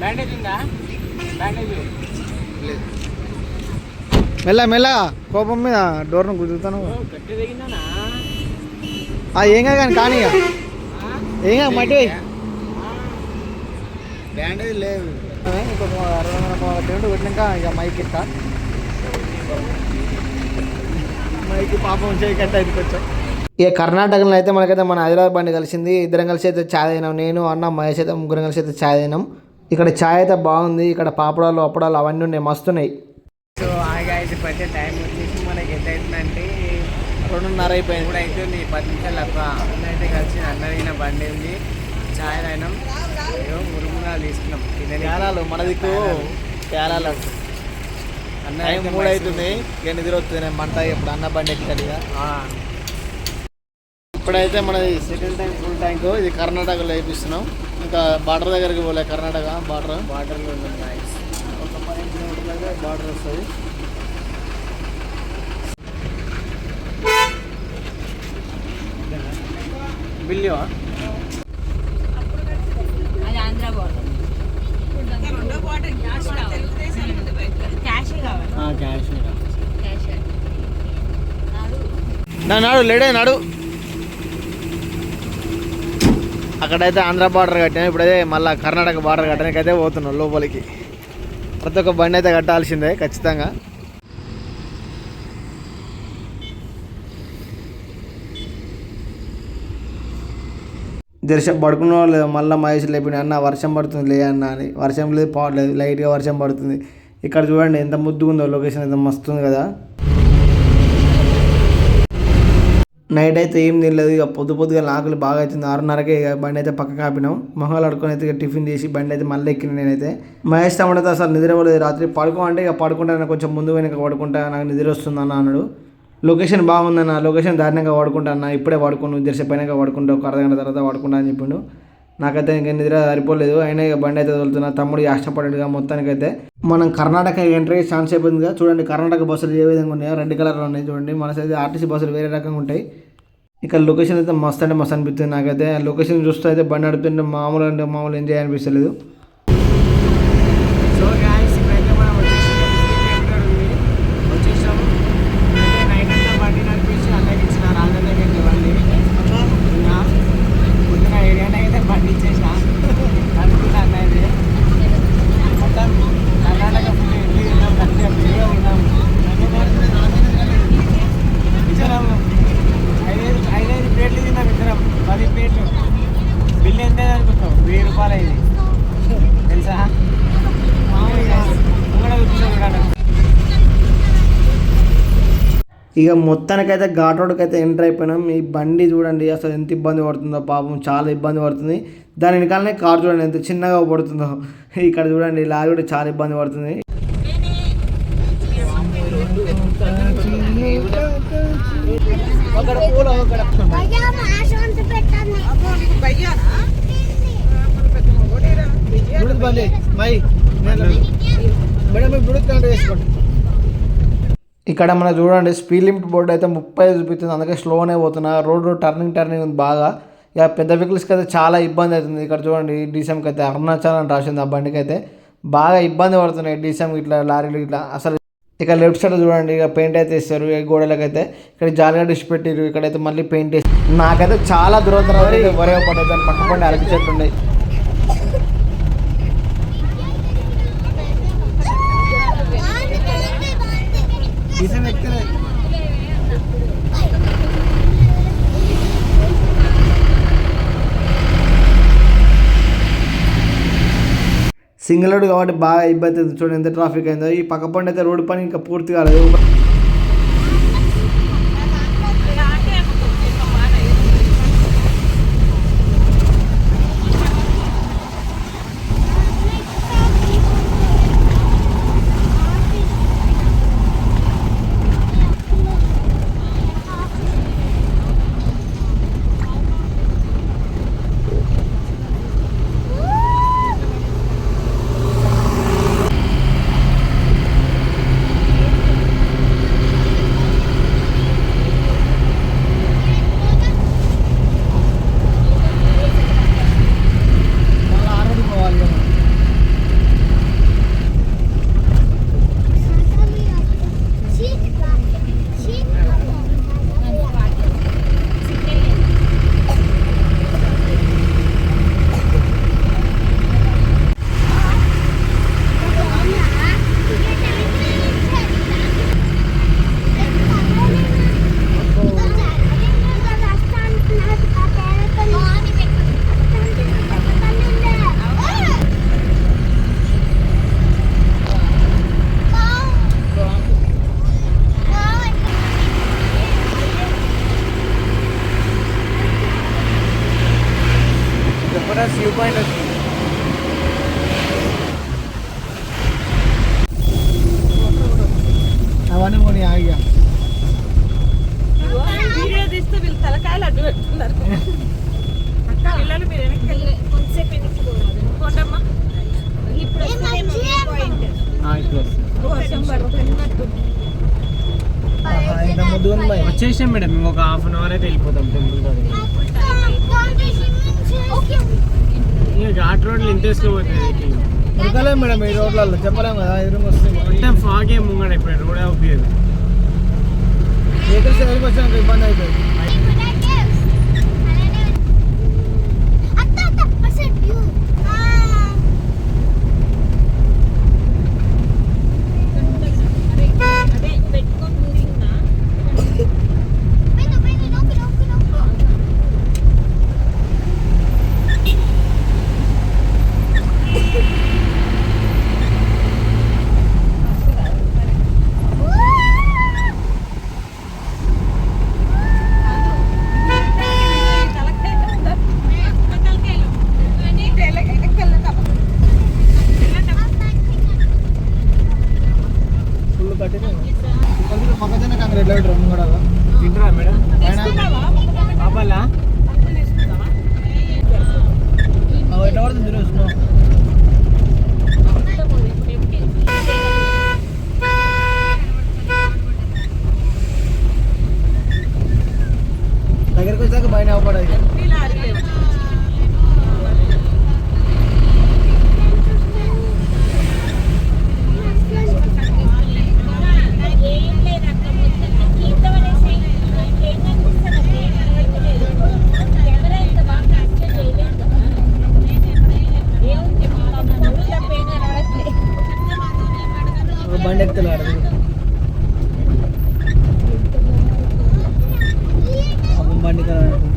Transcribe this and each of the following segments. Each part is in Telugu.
బ్యాండేజ్ ఉందా? బ్యాండేజ్ మెల్ల మెల్ల. కోపం మీద డోర్ను గుద్దుతాను. ఏం కాదు కానీ కానీ ఇక. ఏం కాదు మట్టి. బ్యాండేజ్ లేదు. ఇంకొక అరవై ఇక మైక్ ఇస్తా. మైక్ పాపం ఇది కొంచెం. ఇక కర్ణాటకలో అయితే మనకైతే మన హైదరాబాద్ బండి కలిసింది. ఇద్దరం కలిసి అయితే ఛాయ్ తినాం నేను అన్న మహేష్ అయితే ముగ్గురం కలిసి అయితే ఛాయ్ తినాం ఇక్కడ ఛాయ్ అయితే బాగుంది ఇక్కడ పాపడాలు అప్పడాలు అవన్నీ ఉన్నాయి మస్తున్నాయి. సో ఆగా అయితే పట్టే టైం వచ్చేసి మనకి ఎంత అవుతుందంటే రెండున్నర అయిపోయింది. ఇప్పుడు అవుతుంది పది నిమిషాలు తప్ప అన్న అయితే కలిసి అన్న తిన బండి ఉంది. ఛాయ్ అయినాం ఏదో మురుగురాలు తీసుకున్నాం. పేలాలు మన దిక్కు పేలాలు అన్న మూడు అవుతుంది. ఇక నిద్ర వస్తుంది నేను మంట ఇప్పుడు అన్న బండి ఆ, ఇప్పుడైతే మనది సెకండ్ ట్యాంక్ ఫుల్ ట్యాంక్ ఇది కర్ణాటకలో వేపిస్తున్నాం. ఇంకా బార్డర్ దగ్గరికి పోలే కర్ణాటక బార్డర్. ఒక పది కిలోమీటర్ల బార్డర్ వస్తుంది బిల్లు అది ఆంధ్ర బోర్డర్. క్యాష్ కావాలి. క్యాష్. క్యాష్. నా నాడు లేడే నాడు. అక్కడైతే ఆంధ్ర బార్డర్ కట్టాను ఇప్పుడైతే మళ్ళీ కర్ణాటక బార్డర్ కట్టడానికి అయితే పోతున్నాం లోపలికి. ప్రతి ఒక్క బండి అయితే కట్టాల్సిందే ఖచ్చితంగా. దర్శ పడుకున్న వాళ్ళు మళ్ళీ మహేష్ లేపిన అన్న వర్షం పడుతుంది లే అన్న అని. వర్షం లేదు పాడలేదు లైట్గా వర్షం పడుతుంది. ఇక్కడ చూడండి ఎంత ముద్దుగా ఉందో లొకేషన్ అయితే మస్తు ఉంది కదా. నైట్ అయితే ఏం తినలేదు. ఇక పొద్దు పొద్దుగా ఆకలి బాగా అవుతుంది ఆరున్నరకే ఇక బండి అయితే పక్క కాపినాం మొహాలు అడుకొని అయితే ఇక టిఫిన్ చేసి బండి అయితే మళ్ళీ ఎక్కిన నేనైతే. మహేష్ తమ్ముడైతే అసలు నిద్ర పోలేదు. రాత్రి పడుకో అంటే ఇక పడుకుంటా కొంచెం ముందు వెనక పడుకుంటా. నాకు నిద్ర వస్తుంది అన్న అన్నాడు. లొకేషన్ బాగుందన్న లొకేషన్ దారుణంగా వాడుకుంటా అన్న. ఇప్పుడే వాడుకుని. పైన వాడుకుంటా. ఒక అర్ధగంట తర్వాత వాడుకుంటా అని చెప్పిండు. నాకైతే ఇంకా నిద్ర సరిపోలేదు. అయినా ఇక బండి అయితే తోలుతున్నా తమ్ముడు కష్టపడ్డాడుగా మొత్తానికైతే. మనం కర్ణాటక ఎంట్రీ ఛాన్స్ అయిపోయిందిగా. చూడండి కర్ణాటక బస్సులు ఏ విధంగా ఉన్నాయో. రెడ్ కలర్లో ఉన్నాయి చూడండి. మనసైతే ఆర్టీసీ బస్సులు వేరే రకంగా ఉంటాయి. ఇక్కడ లొకేషన్ అయితే మస్తు అంటే మస్తు అనిపిస్తుంది నాకైతే. ఆ లొకేషన్ చూస్తే అయితే బండి నడుపుతుంటే మామూలు అంటే మామూలు ఎంజాయ్ అనిపిస్తలేదు సో గాయస్ ఇప్పుడైతే మనం వచ్చేసి కిలోమీటర్ ఉంది వచ్చేసాము అయితే నైట్ అంతా బండి నడిపించి అన్నకి ఇచ్చిన రాజన్న దగ్గరికి బండి ఇంకా పొద్దున ఏరియాలో అయితే బండి ఇచ్చేసిన అనుకుంటా అన్న ఇది మొత్తం కర్ణాటక ఫుల్ ఇడ్లీ తిన్నాం మంచిగా ఫ్రీగా ఉన్నాం ఇద్దరం ఐదైదు ఐదైదు ప్లేట్లు తిన్నాం ఇద్దరం పది ప్లేట్లు బిల్ ఎంత అనుకుంటాం వెయ్యి రూపాయలు అయింది తెలుసా మామూలుగా కూడా కూర్చొని చూడండి ఇక మొత్తానికైతే ఘాట్ రోడ్కి అయితే ఎంటర్ అయిపోయినాం. ఈ బండి చూడండి అసలు ఎంత ఇబ్బంది పడుతుందో పాపం చాలా ఇబ్బంది పడుతుంది. దాని వెనకాలనే కార్ చూడండి ఎంత చిన్నగా పడుతుందో. ఇక్కడ చూడండి లారీ కూడా చాలా ఇబ్బంది పడుతుంది. ఇక్కడ మనం చూడండి స్పీడ్ లిమిట్ బోర్డు అయితే ముప్పై చూపిస్తుంది. అందుకే స్లోనే పోతున్నా. రోడ్ టర్నింగ్ టర్నింగ్ ఉంది బాగా. ఇక పెద్ద వెహికల్స్కి అయితే చాలా ఇబ్బంది అవుతుంది. ఇక్కడ చూడండి డీసీఎంకి అయితే అరుణాచల్ అని రాసింది ఆ బండికి అయితే. బాగా ఇబ్బంది పడుతున్నాయి డీసీఎం ఇట్లా లారీలు ఇట్లా. అసలు ఇక లెఫ్ట్ సైడ్ చూడండి ఇక పెయింట్ అయితే ఇస్తారు ఈ గోడలకైతే ఇక్కడ జాలిగా డిష్ పెట్టారు ఇక్కడైతే మళ్ళీ పెయింట్ వేసి నాకైతే చాలా దూరం తర్వాత అయితే వరే పడేది దాని పక్క చెట్లు ఉన్నాయి సింగిల్ రోడ్ కాబట్టి బాగా ఇబ్బంది అవుతుంది చూడండి ఎంత ట్రాఫిక్ అయిందో ఈ పక్క పండి అయితే రోడ్డు పని ఇంకా పూర్తి కాలేదు వచ్చేసాం మేడం మేము ఒక హాఫ్ అన్ అవర్ అయితే వెళ్ళిపోతాం టెంపుల్ కాదు ఘాట్ రోడ్లు ఇంత వేసుకు పోతుంది ఉడకలేము మేడం ఈ రోడ్లలో చెప్పలేము కదా ఎదురు వస్తుంది అంటే ఫాగే ముంగడ ఇప్పుడు రోడ్ అవుతుంది వెహికల్స్ ఎదురుకొచ్చినాక ఇబ్బంది అవుతుంది. 关这个。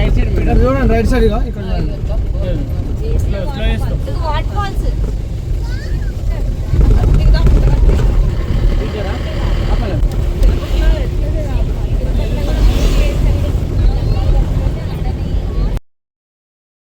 ఇక్కడ చూడండి రైట్ సైడ్ ఇక్కడ